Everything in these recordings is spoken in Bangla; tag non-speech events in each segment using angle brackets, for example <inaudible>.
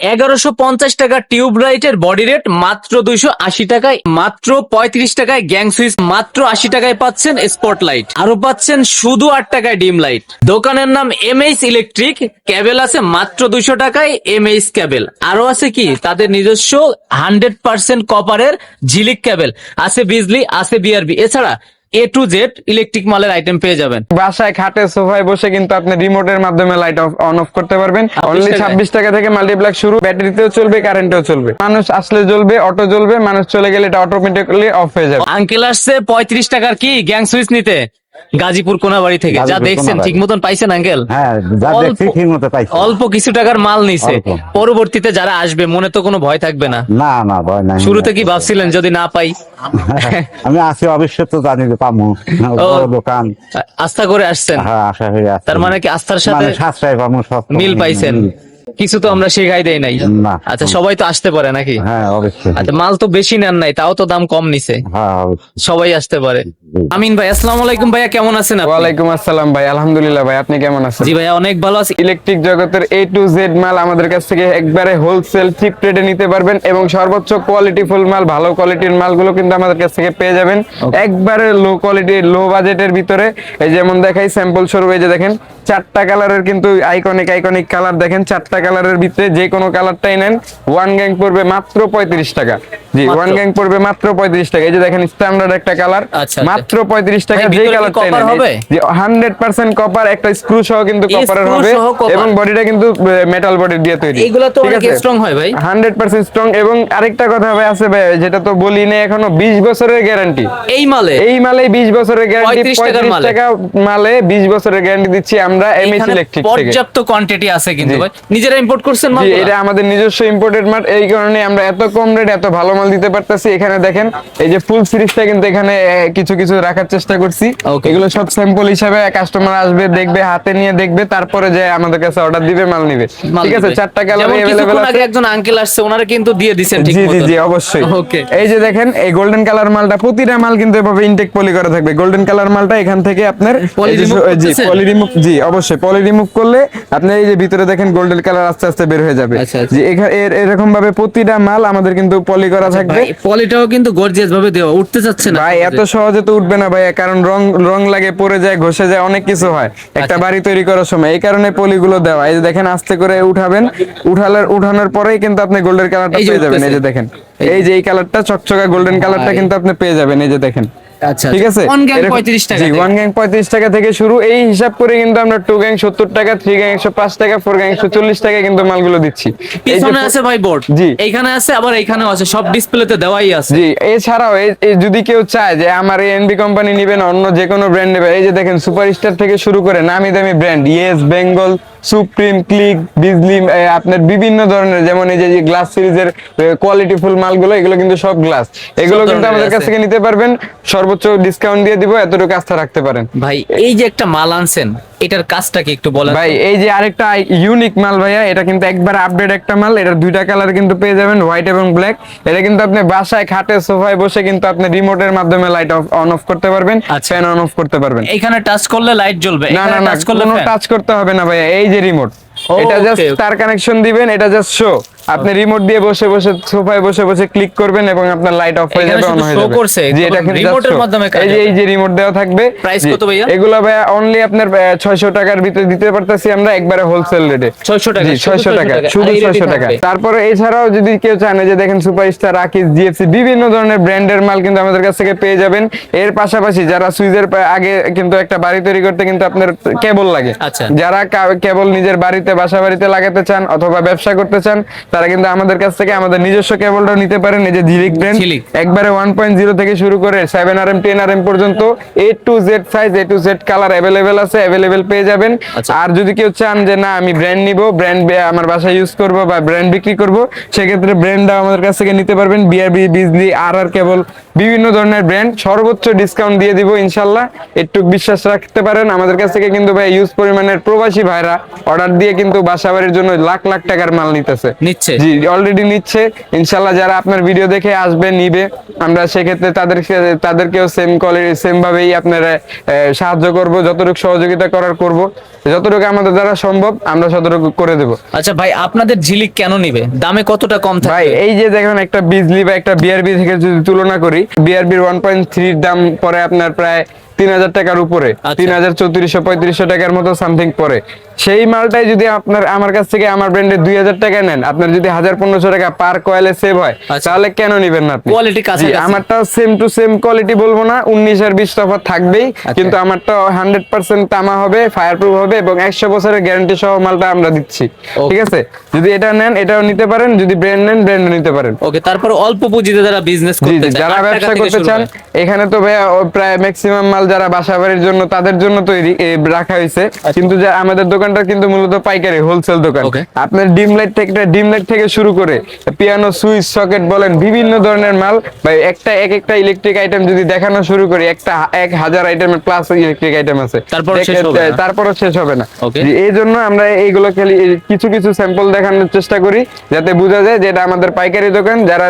এগারোশো পঞ্চাশ টাকা টিউব লাইটের বডি রেট মাত্র দুইশো আশি টাকায়, মাত্র পঁয়ত্রিশ টাকায় গ্যাং সুইচ, মাত্র আশি টাকায় পাচ্ছেন স্পট লাইট আরও পাচ্ছেন শুধু আট টাকায় ডিম লাইট। দোকানের নাম এমএইচ ইলেকট্রিক, ক্যাবেল আছে মাত্র দুইশো টাকায় এমএইচ ক্যাবেল। আরও আছে কি? তাদের নিজস্ব হান্ড্রেড পার্সেন্ট কপারের ঝিলিক ক্যাবেল, আছে বিজলি, আছে বিআরবি। এছাড়া এ টু জেড ইলেকট্রিক মালের আইটেম পেয়ে যাবেন। বাসায় খাটে সোফায় বসে কিন্তু আপনি রিমোটের মাধ্যমে লাইট অফ অন অফ করতে পারবেন। অনলি ছাব্বিশ টাকা থেকে মাল্টিপ্লাক শুরু ব্যাটারিতেও চলবে কারেন্টেও চলবে। মানুষ আসলে জ্বলবে অটো জ্বলবে মানুষ চলে গেলে এটা অটোমেটিকলি অফ হয়ে যাবে। আঙ্কেল আসছে পঁয়ত্রিশ টাকার কি? গ্যাং সুইচ নিতে। গাজীপুর কোনাবাড়ি থেকে। যা দেখছেন ঠিক মতন পাইছেন আঙ্কেল? হ্যাঁ অল্প- কিছু টাকার মাল নিছে। পরবর্তীতে যারা আসবে মনে তো কোনো ভয় থাকবে না। না না ভয় নাই শুরুতে কি ভাবছিলেন যদি না পাই? <laughs> আমি আছি অবশ্য তো জানি যে পামু। দোকান। আস্থা করে আসছেন। হ্যাঁ তার মানে কি আস্থার সাথে মানে সব মিল পাইছেন? কিছু তো আমরা শেখাই দেই নাই। না। আচ্ছা সবাই তো আসতে পারে নাকি? হ্যাঁ অবশ্যই। আচ্ছা মাল তো বেশি নেন নাই তাও তো দাম কম নিছে। হ্যাঁ সবাই আসতে পারে। আমিন ভাই আসসালামু আলাইকুম ভাইয়া কেমন আছেন আপনি? ওয়ালাইকুম আসসালাম ভাই আলহামদুলিল্লাহ ভাই আপনি কেমন আছেন? জি ভাইয়া অনেক ভালো আছি। ইলেকট্রিক জগতের এ টু জেড মাল আমাদের কাছ থেকে একবারে হোলসেল চিপ রেটে নিতে পারবেন এবং সর্বোচ্চ কোয়ালিটি ফুল মাল ভালো কোয়ালিটির মালগুলো কিন্তু আমাদের কাছ থেকে পেয়ে যাবেন। একবারে লো কোয়ালিটি লো বাজেটের ভিতরে এই যেমন দেখাই স্যাম্পল স্বরূপ এই যে দেখেন চারটা কালারের কিন্তু আইকনিক আইকনিক কালার দেখেন চারটা কালারের ভিতরে যে কোনো কালারটাই নেন ওয়ান গ্যাং পড়বে মাত্র পঁয়ত্রিশ টাকা। জি ওয়ান গ্যাং পড়বে মাত্র পঁয়ত্রিশ টাকা। এই যে দেখেন স্ট্যান্ডার্ড একটা কালার আচ্ছা, আচ্ছা। মাত্র পঁয়ত্রিশ টাকা যে ভিতরে কি কালারটাই copper নেন হবে? কপার একটা স্ক্রু সহ কিন্তু কপারের হবে। এবং বডিটা কিন্তু মেটাল বডি দিয়ে তৈরি। তো অনেক স্ট্রং হয় ভাই। হান্ড্রেড পার্সেন্ট স্ট্রং এবং আরেকটা কথা ভাই আছে ভাই যেটা তো বলি না এখনও বিশ বছরের গ্যারান্টি এই মালে? এই মালে বিশ বছরের গ্যারান্টি 35 টাকার পঁয়ত্রিশ মালে। টাকা মালে বিশ বছরের গ্যারান্টি দিচ্ছি আমরা এমএস ইলেকট্রিক থেকে। পর্যাপ্ত কোয়ান্টিটি আছে কিন্তু ভাই। নিজেরা ইম্পোর্ট করছেন মাল এটা আমাদের নিজস্ব ইম্পোর্টেড মাল। এই কারণে আমরা এত কম রেট এত ভালো মাল দিতে পারতেছি এখানে দেখেন এই যে ফুল সিরিজটা কিন্তু এখানে আহ, কিছু কিছু রাখার চেষ্টা করছি Okay. এগুলো সব স্যাম্পল হিসাবে কাস্টমার আসবে দেখবে হাতে নিয়ে দেখবে তারপরে যে আমাদের কাছে অর্ডার দিবে মাল নিবে ঠিক আছে চারটা কালার अवेलेबल আছে আগে একজন আঙ্কেল আসছে ওনারা কিন্তু দিয়ে দিছেন ঠিক জি জি মতন। জি অবশ্যই ওকে এই যে দেখেন এই গোল্ডেন কালার মালটা প্রতিটা মাল কিন্তু এভাবে ইনটেক পলি করা থাকবে গোল্ডেন কালার মালটা এখান থেকে আপনার Poly এই যে remove জি করতেছেন? পলি রিমুভ জি অবশ্যই পলি রিমুভ করলে আপনি এই যে ভিতরে দেখেন গোল্ডেন কালার আস্তে আস্তে বের হয়ে যাবে আচ্ছা, আচ্ছা। জি এখানে এরকম ভাবে প্রতিটা মাল আমাদের কিন্তু পলি করা থাকবে। পলিটাও কিন্তু গর্জিয়াস ভাবে দেওয়া উঠতে যাচ্ছে না ভাই এত সহজে তো উঠবে না ভাই কারণ রং রং লাগে পড়ে যায় ঘষে যায় অনেক কিছু হয়। একটা আচ্ছা। বাড়ি তৈরি করার সময় এই কারণে পলিগুলো দেওয়া। এই যে দেখেন আস্তে করে উঠাবেন। উঠালের উঠানোর পরেই কিন্তু আপনি গোল্ডের কালারটা পেয়ে যাবেন এই যে দেখেন। এই যে এই কালারটা চকচকা গোল্ডেন কালারটা কিন্তু আপনি পেয়ে যাবেন এই যে দেখেন। আচ্ছা ঠিক আছে? ওয়ান গ্যাং 35 টাকা জি ওয়ান গ্যাং পঁয়ত্রিশ টাকা থেকে শুরু। এই হিসাব করে কিন্তু আমরা টু গ্যাং সত্তর টাকা থ্রি গ্যাং একশো পাঁচ টাকা ফোর গ্যাং একশো চল্লিশ টাকা কিন্তু মালগুলো দিচ্ছি। পিছনে আছে ভাই বোর্ড জি। এইখানে আছে আবার এইখানেও আছে সব ডিসপ্লেতে দেওয়াই আছে। জি এছাড়াও যদি কেউ চায় যে আমার এই এনবি কোম্পানি নিবে না অন্য যে কোনো ব্র্যান্ড নেবে এই যে দেখেন সুপারস্টার থেকে শুরু করে নামি দামি brand Yes Bengal Supreme Click Bijli আপনার বিভিন্ন ধরনের যেমন এই যে গ্লাস সিরিজের কোয়ালিটিফুল মালগুলো এগুলো কিন্তু সব গ্লাস এগুলো কিন্তু আমাদের কাছ থেকে নিতে পারবেন। সর্বোচ্চ ডিসকাউন্ট দিয়ে দিব এতটুকু আস্থা রাখতে পারেন। ভাই এই যে একটা মাল আনছেন এটার কাজটা কি একটু বলেন ভাই এই যে আরেকটা ইউনিক মাল ভাইয়া এটা কিন্তু একবার আপডেট একটা মাল এটার দুইটা কালার কিন্তু পেয়ে যাবেন হোয়াইট এবং ব্ল্যাক এটা কিন্তু আপনি বাসায় খাটে সোফায় বসে কিন্তু আপনি রিমোটের মাধ্যমে লাইট অন অফ করতে পারবেন। ফ্যান অন অফ করতে পারবেন। এখানে টাচ করলে লাইট জ্বলবে না না না টাচ করলে কোনো টাচ করতে হবে না ভাইয়া এই যে রিমোট এটা জাস্ট okay. তার কানেকশন দিবেন এটা জাস্ট শো আপনি রিমোট দিয়ে বসে বসে সোফায় বসে বসে ক্লিক করবেন এবং আপনার লাইট অফ হয়ে যাবে অন হয়ে যাবে করছে, জি এটা কিন্তু show। মাধ্যমে কাজ এই যে এই যে রিমোট দেওয়া থাকবে জি, কত ভাইয়া? এগুলো ভাইয়া অনলি আপনার ছয়শো টাকার ভিতরে দিতে পারতেছি আমরা একবারে হোলসেল রেটে 600 টাকা, জি 600 টাকা শুধু আর এই rate 600 টাকা। তারপরে এছাড়াও যদি কেউ চান যে দেখেন সুপারস্টার রাকিস জিএফসি বিভিন্ন ধরনের ব্র্যান্ডের মাল কিন্তু আমাদের কাছ থেকে পেয়ে যাবেন এর পাশাপাশি যারা সুইজের আগে কিন্তু একটা বাড়ি তৈরি করতে কিন্তু আপনার কেবল লাগে আচ্ছা। যারা কেবল নিজের বাড়িতে বাসা বাড়িতে লাগাতে চান অথবা ব্যবসা করতে চান তারা কিন্তু আমাদের কাছ থেকে আমাদের নিজস্ব কেবলটা নিতে পারেন এই যে ঝিলিক ব্র্যান্ড একবারে ওয়ান পয়েন্ট জিরো থেকে শুরু করে seven R M ten R M পর্যন্ত A to Z size A to Z colour available আছে অ্যাভেলেবেল পেয়ে যাবেন। আচ্ছা। আর যদি কেউ চান যে না আমি ব্র্যান্ড নিব ব্র্যান্ড আমার বাসায় ইউজ করব বা ব্র্যান্ড বিক্রি করব সেক্ষেত্রে ব্র্যান্ডটা আমাদের কাছ থেকে নিতে পারবেন। বিআরবি বিজলি আর আর কেবল বিভিন্ন ধরনের ব্র্যান্ড সর্বোচ্চ ডিসকাউন্ট দিয়ে দিব ইনশাল্লাহ। একটু বিশ্বাস রাখতে পারেন আমাদের কাছ থেকে কিন্তু ভাই ইউজ পরিমাণের প্রবাসী ভাইরা অর্ডার দিয়ে কিন্তু বাসা বাড়ির জন্য লাখ লাখ টাকার মাল নিতেছে। নিচ্ছে। জি অলরেডি নিচ্ছে। ইনশাল্লাহ যারা আপনার ভিডিও দেখে আসবে নিবে আমরা সেক্ষেত্রে তাদেরকে তাদেরকেও সেম কোয়ালিটি সেম ভাবেই আপনারা সাহায্য করব যতটুকু সহযোগিতা করার করব। যতটুকু আমাদের দ্বারা সম্ভব আমরা ততটুকু করে দেব। আচ্ছা ভাই আপনাদের ঝিলিক কেন নিবে? দামে কতটা কম থাকে ভাই এই যে দেখেন একটা বিজলি বা একটা বিআরবি থেকে যদি তুলনা করি বিআরবির ওয়ান পয়েন্ট থ্রির দাম পরে আপনার প্রায় তিন হাজার টাকার উপরে আচ্ছা। তিন হাজার চৌত্রিশশো পঁয়ত্রিশশো টাকার মতো সামথিং পরে সেই মালটাই যদি আপনার আমার কাছ থেকে আমার ব্র্যান্ডে দুই হাজার টাকা নেন আপনার যদি হাজার পনেরোশো টাকা পার কয়েলে সেভ হয় আচ্ছা। তাহলে কেন নিবেন না আপনি কাছাকাছি। জি, সেম টু সেম কোয়ালিটি বলব না উনিশ আর বিশ থাকবেই আচ্ছা। কিন্তু আমারটা হান্ড্রেড পার্সেন্ট তামা হবে ফায়ার প্রুফ হবে এবং একশো বছরের গ্যারান্টি সহ মালটা আমরা দিচ্ছি ঠিক আছে যদি এটা নেন এটাও নিতে পারেন যদি ব্র্যান্ড নেন ব্র্যান্ড নিতে পারেন ওকে তারপর অল্প পুঁজিতে যারা বিজনেস করতে যারা ব্যবসা করতে চান এখানে তো ভাইয়া প্রায় ম্যাক্সিমাম মাল যারা বাসা বাড়ির জন্য তাদের জন্য তৈরি রাখা হয়েছে। আচ্ছা। কিন্তু আমাদের দোকানটা কিন্তু মূলত পাইকারি হোলসেল দোকান। আপনার ডিম লাইট থেকে ডিম লাইট থেকে শুরু করে পিয়ানো সুইচ সকেট বলেন বিভিন্ন ধরনের মাল ভাই একটা এক একটা ইলেকট্রিক আইটেম যদি দেখানো শুরু করি একটা এক হাজার আইটেমের প্লাস ইলেকট্রিক আইটেম আছে। তারপরও শেষ হবে না। এই জন্য আমরা এইগুলো খালি কিছু কিছু স্যাম্পল দেখানোর চেষ্টা করি যাতে বোঝা যায় যে এটা আমাদের পাইকারি দোকান। যারা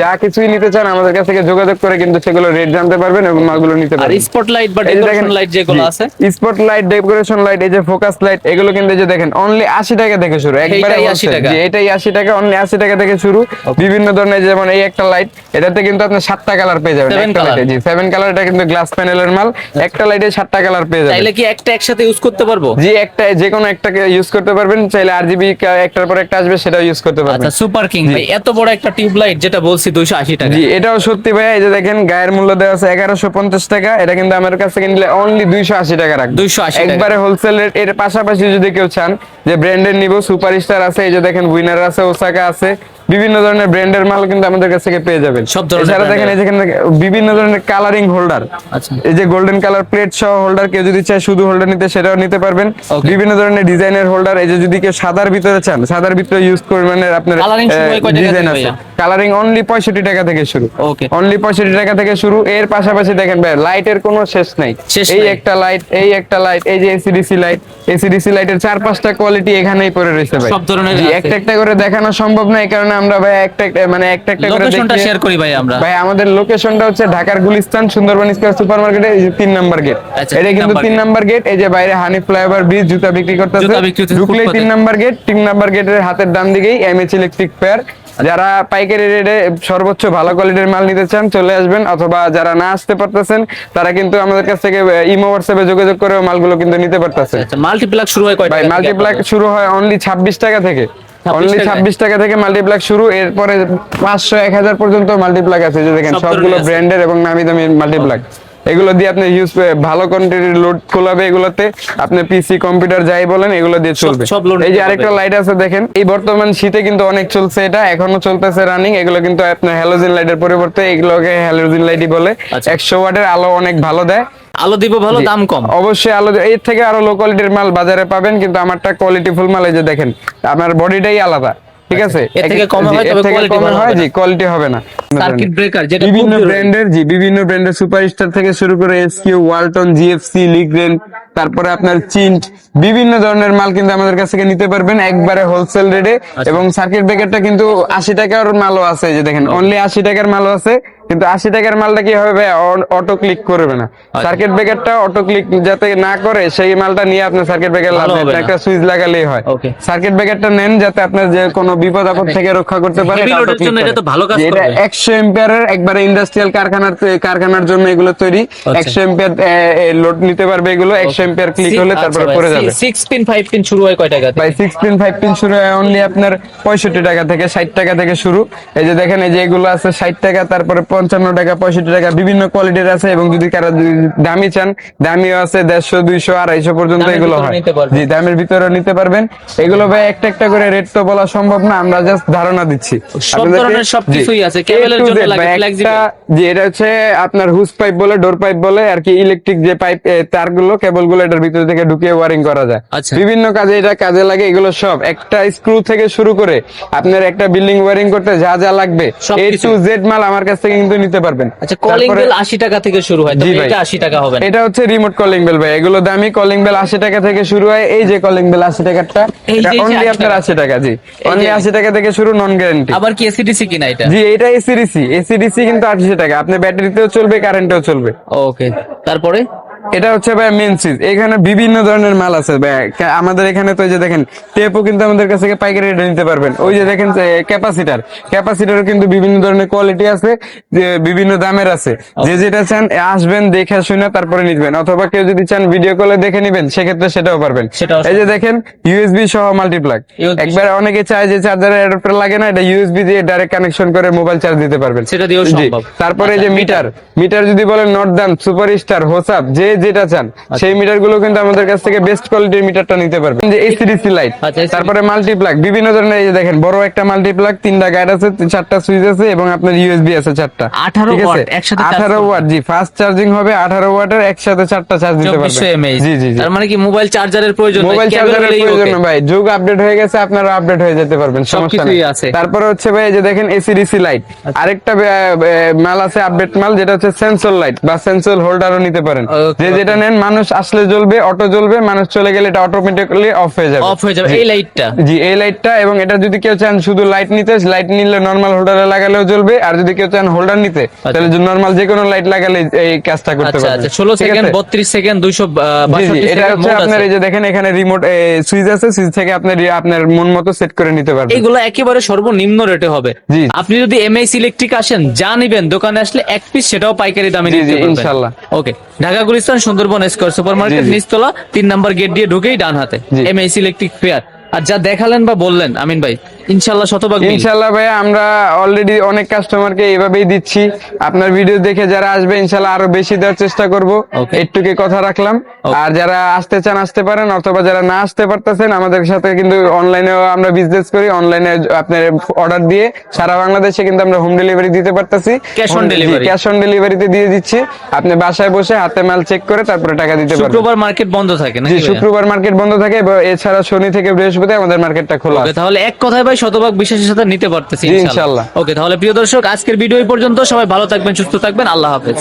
যা কিছুই নিতে চান আমাদের কাছ থেকে যোগাযোগ করে কিন্তু সেগুলো রেট জানতে পারবেন এবং মালগুলো নিতে পারবেন। স্পটলাইট বা ডেকোরেশন লাইট যেগুলো আছে। স্পট লাইট ডেকোরেশন লাইট এই যে ফোকাস লাইট এগুলো কিন্তু যে দেখেন অনলি আশি টাকা থেকে শুরু একবারে 80 টাকা? এটাই আশি টাকা অনলি আশি টাকা থেকে শুরু। বিভিন্ন ধরনের যেমন এই একটা লাইট এটাতে কিন্তু আপনি সাতটা কালার পেয়ে যাবেন একটা? লাইটে জি সেভেন কালার এটা কিন্তু গ্লাস প্যানেলের মাল একটা লাইটে সাতটা কালার পেয়ে যাবেন। কি একটা একসাথে ইউজ করতে পারব? জি একটা যে কোনো একটাকে ইউজ করতে পারবেন চাইলে আর জিবি একটার পর একটা আসবে সেটাও ইউজ করতে পারবেন। আচ্ছা সুপার কিং ভাই এত বড় একটা টিউব লাইট যেটা বলছি দুইশো আশি টাকা। জি এটাও সত্যি ভাই এই যে দেখেন গায়ের মূল্য দেওয়া আছে এগারোশো পঞ্চাশ টাকা এটা কিন্তু আমার কাছ থেকে নিলে অনলি দুইশো আশি টাকা রাখবে 280 টাকা। একবারে হোলসেল রেট এর পাশাপাশি যদি কেউ চান যে ব্র্যান্ডের নিব আছে এই যে দেখেন উইনার আছে ওসাকা আছে বিভিন্ন ধরনের ব্র্যান্ডের মাল কিন্তু আমাদের কাছ থেকে পেয়ে যাবেন সব ধরনের এছাড়া দেখেন এই যেখানে বিভিন্ন ধরনের কালারিং হোল্ডার আচ্ছা। এই যে গোল্ডেন কালার প্লেট সহ হোল্ডার কেউ যদি চায় শুধু হোল্ডার নিতে সেটাও নিতে পারবেন বিভিন্ন ধরনের ডিজাইনের হোল্ডার এই যে যদি কেউ সাদার ভিতরে চান সাদার ভিতরে ইউজ করবেন আপনার ডিজাইন আছে? কালারিং অনলি পঁয়ষট্টি টাকা থেকে শুরু। Okay. অনলি পঁয়ষট্টি টাকা থেকে শুরু। এর পাশাপাশি দেখেন ভাই লাইটের কোনো শেষ নাই। এই একটা লাইট এই একটা লাইট এই যে এসিডিসি লাইট এসিডিসি লাইটের চার পাঁচটা কোয়ালিটি এখানেই পড়ে রয়েছে ভাই। সব ধরনের একটা একটা করে দেখানো সম্ভব না এই কারণে আমরা ভাই একটা একটা- মানে একটা একটা করে লোকেশনটা শেয়ার করি ভাই আমরা। ভাই আমাদের লোকেশনটা হচ্ছে ঢাকার গুলিস্তান সুন্দরবন স্কয়ার সুপার মার্কেটে এই যে তিন নাম্বার গেট আচ্ছা, এটা কিন্তু তিন। নাম্বার গেট এই যে বাইরে হানি ফ্লাইওভার ব্রিজ জুতা বিক্রি করতেছে। জুতা বিক্রি হচ্ছে ঢুকলেই। তিন নাম্বার গেট তিন নাম্বার গেটের হাতের ডান দিকেই এমএচ ইলেকট্রিক পেয়ার যারা পাইকারি রেটে সর্বোচ্চ ভালো কোয়ালিটির মাল নিতে চান চলে আসবেন। অথবা যারা না আসতে পারতেছেন তারা কিন্তু আমাদের কাছ থেকে ইমো হোয়াটসঅ্যাপে যোগাযোগ করে মালগুলো কিন্তু নিতে পারতেছে আচ্ছা মাল্টিপ্লাক শুরু হয় কয় ভাই টাকা মাল্টিপ্লাক শুরু হয় অনলি ছাব্বিশ টাকা থেকে। অনলি টাকায়? ছাব্বিশ টাকা থেকে মাল্টিপ্লাক শুরু। এরপরে পাঁচশো এক হাজার পর্যন্ত মাল্টিপ্লাক আছে যে দেখেন সব সবগুলো। ব্র্যান্ডের এবং নামি দামি মাল্টিপ্লাক এগুলো দিয়ে আপনি ইউজ ভালো কোয়ান্টিটির লোড খোলাবে এগুলোতে। আপনি পিসি কম্পিউটার যাই বলেন এগুলো দিয়ে চলবে। এই যে আরেকটা লাইট আছে দেখেন এই বর্তমান শীতে কিন্তু অনেক চলছে এটা এখনও চলতেছে রানিং এগুলো কিন্তু আপনার হ্যালোজিন লাইটের পরিবর্তে এগুলোকে হ্যালোজিন লাইটই বলে। আচ্ছা। একশো ওয়াটের আলো অনেক ভালো দেয়। আলো দিব ভালো দাম কম। অবশ্যই আলো এর থেকে আরও লো কোয়ালিটির মাল বাজারে পাবেন কিন্তু আমারটা কোয়ালিটি ফুল মাল এই যে দেখেন আমার বডিটাই আলাদা। ঠিক আছে? এর থেকে কম হয়, তবে ভালো হয় জি কোয়ালিটি হবে না। সার্কিট ব্রেকার যেটা বিভিন্ন ব্র্যান্ডের জি বিভিন্ন ব্র্যান্ডের সুপারস্টার থেকে শুরু করে এসকিউ ওয়ালটন জিএফসি লিগ্রেন তারপরে আপনার চিন্ট বিভিন্ন ধরনের মাল কিন্তু আমাদের কাছ থেকে নিতে পারবেন একবারে হোলসেল রেটে আচ্ছা। এবং সার্কিট ব্রেকারটা কিন্তু আশি টাকার মালও আছে যে দেখেন অনলি আশি টাকার মালও আছে কিন্তু আশি টাকার মালটা কি হবে অটো ক্লিক করবে না আচ্ছা। সার্কিট ব্রেকারটা অটো ক্লিক যাতে না করে সেই মালটা নিয়ে আপনি সার্কিট ব্রেকার লাভ। একটা সুইচ লাগালেই হয়. সার্কিট ব্রেকারটা নেন যাতে আপনার যে কোনো বিপদ আপদ থেকে রক্ষা করতে পারে এটা। একশো এম্পিয়ারের একবারে ইন্ডাস্ট্রিয়াল কারখানার কারখানার জন্য এগুলো তৈরি আচ্ছা। একশো এম্পিয়ার লোড নিতে পারবে এগুলো একশো ক্লিক হলে তারপরে পরে যাবে সিক্স পিন ফাইভ পিন শুরু হয় কয় টাকা? ভাই সিক্স পিন ফাইভ পিন শুরু হয় অনলি আপনার পঁয়ষট্টি টাকা থেকে ষাট টাকা থেকে শুরু এই যে দেখেন এই যে এগুলো আছে ষাট টাকা তারপরে পঞ্চান্ন টাকা পঁয়ষট্টি টাকা বিভিন্ন কোয়ালিটির আছে এবং যদি কারও দামি চান দামিও আছে দেড়শো দুইশো আড়াইশো পর্যন্ত দামের এগুলো হয়। জি দামের ভিতরে নিতে পারবেন এগুলো ভাই একটা একটা করে রেট তো বলা সম্ভব না আমরা জাস্ট ধারণা দিচ্ছি সব ধরনের সব কিছুই আছে। কেবলের জন্য লাগে, জি এটা হচ্ছে আপনার হুস পাইপ বলে ডোর পাইপ বলে আর কি ইলেকট্রিক যে পাইপ তারগুলো কেবলগুলো এটার ভিতর থেকে ঢুকিয়ে ওয়ারিং করা যায়। আচ্ছা। বিভিন্ন কাজে এটা কাজে লাগে এগুলো সব। একটা স্ক্রু থেকে শুরু করে আপনার একটা বিল্ডিং ওয়ারিং করতে যা যা লাগবে এ টু জেড মাল আমার কাছ থেকে কিন্তু নিতে পারবেন। আচ্ছা কলিং বেল আশি টাকা থেকে শুরু হয় তবে এটা আশি টাকা হবে না। এটা হচ্ছে রিমোট কলিং বেল ভাই। এগুলো দামি কলিং বেল আশি টাকা থেকে শুরু হয় এই যে কলিং বেল আশি টাকারটা এই যে- এই যে অনলি আপনার টাকা। আশি টাকা জি। অনলি যে- আশি টাকা থেকে শুরু নন গ্যারান্টি আবার কি এসিডিসি কিনা এটা? জি এটা এসিডিসি এসিডিসি কিন্তু আটশো টাকা। আপনি ব্যাটারিতেও চলবে কারেন্টেও চলবে। ওকে তারপরে? এটা হচ্ছে ভাই মেন সিজ এখানে বিভিন্ন ধরনের মাল আছে ভাই। আমাদের এখানে তো এই যে দেখেন টেপও কিন্তু আমাদের কাছ থেকে পাইকারি রেটে নিতে পারবেন। ওই যে দেখেন ক্যাপাসিটার ক্যাপাসিটারও কিন্তু বিভিন্ন ধরনের কোয়ালিটি আছে যে বিভিন্ন দামের আছে। যে যেটা চান আসবেন দেখে শুনে তারপরে নিবেন। অথবা কেউ যদি চান ভিডিও কলে দেখে নিবেন সেক্ষেত্রে সেটাও পারবেন। এই যে দেখেন ইউএসবি সহ মাল্টিপ্লাগ একবার অনেকে চায় যে চার্জারের অ্যাডাপ্টার লাগে না এটা ইউএসবি দিয়ে ডাইরেক্ট কানেকশন করে মোবাইল চার্জ দিতে পারবেন। সেটা দিয়েও সম্ভব। তারপরে এই যে আচ্ছা, মিটার মিটার যদি বলেন নর্দান সুপারস্টার হোসাপ যে যেটা চান আচ্ছা। সেই মিটারগুলো কিন্তু আমাদের কাছ থেকে বেস্ট কোয়ালিটির মিটারটা নিতে পারবেন যে এসিডিসি লাইট আচ্ছা, তারপরে মাল্টিপ্লাগ বিভিন্ন ধরনের এই যে দেখেন বড় একটা মাল্টিপ্লাগ তিনটা গাইড আছে চারটা সুইচ আছে এবং আপনার ইউএসবি আছে চারটা। 18 ঠিক আছে? ওয়াট, একসাথে চার্জ 18 করতে ওয়াট জি ফাস্ট চার্জিং হবে আঠারো ওয়াটের একসাথে চারটা চার্জ দিতে পারবেন জি জি তার মানে কি মোবাইল চার্জারের প্রয়োজন মোবাইল চার্জারের প্রয়োজন ভাই যুগ আপডেট হয়ে গেছে আপনারা আপডেট হয়ে যেতে পারবেন সমস্যা নেই। তারপরে হচ্ছে ভাই যে দেখেন এসিডিসি লাইট আরেকটা আহ, আহ, মাল আছে আপডেট মাল যেটা হচ্ছে সেন্সর লাইট বা সেন্সর হোল্ডারও নিতে পারেন। যে যেটা নেন মানুষ আসলে জ্বলবে অটো জ্বলবে মানুষ চলে গেলে এটা অটোমেটিক্যালি অফ হয়ে যাবে। অফ হয়ে যাবে। এই লাইটটা জি এই লাইটটা এবং এটা যদি কেউ চান শুধু লাইট নিতে লাইট নিলে নর্মাল হোল্ডারে লাগালেও জ্বলবে আর যদি কেউ চান হোল্ডার নিতে তাহলে নর্মাল যে কোনো লাইট লাগালে এই কাজটা করতে আচ্ছা পারবে। আচ্ছা ষোলো সেকেন্ড বত্রিশ সেকেন্ড দুইশো জি জি এটা হচ্ছে আপনার এই যে দেখেন এখানে রিমোট সুইচ আছে সুইচ থেকে আপনার আপনার মন মতো সেট করে নিতে পারবেন এগুলো একেবারে সর্বনিম্ন রেটে হবে। জি। আপনি যদি এমএস ইলেকট্রিক আসেন যা নিবেন দোকানে আসলে এক পিস সেটাও পাইকারি দামে নিতে পারবেন। ইনশাল্লাহ। Okay Dhaka Gulistan Sundarban square super market. নিচতলা তিন নাম্বার গেট দিয়ে ঢুকেই ডান হাতে M M S electric fair আর যা দেখালেন বা বললেন আমিন ভাই ইনশাল্লাহ শতভাগ মিল। ইনশাল্লাহ ভাই আমরা অলরেডি অনেক কাস্টমারকে এইভাবেই দিচ্ছি। আপনার ভিডিও দেখে যারা আসবে ইনশাল্লাহ আরও বেশি দেওয়ার চেষ্টা করব। একটুকে কথা রাখলাম। আর যারা আসতে চান আসতে পারেন অথবা যারা না আসতে পারতেছেন আমাদের সাথে কিন্তু অনলাইনেও আমরা বিজনেস করি। অনলাইনে আপনার অর্ডার দিয়ে সারা বাংলাদেশে কিন্তু আমরা হোম ডেলিভারি দিতে পারতেছি। Cash on delivery। Cash on ডেলিভারিতে দিয়ে দিচ্ছি। আপনি বাসায় বসে হাতে মাল চেক করে তারপরে টাকা দিতে পারবেন। শুক্রবার মার্কেট বন্ধ থাকে নাকি শুক্রবার মার্কেট বন্ধ থাকে। এছাড়া শনি থেকে বৃহস্পতি আমাদের মার্কেটটা খোলা। তাহলে এক কথায় ভাই শতভাগ বিশ্বাসের সাথে নিতে পারতেছি ইনশাআল্লাহ। ওকে তাহলে প্রিয় দর্শক আজকের ভিডিও এই পর্যন্ত। সবাই ভালো থাকবেন সুস্থ থাকবেন। আল্লাহ হাফেজ।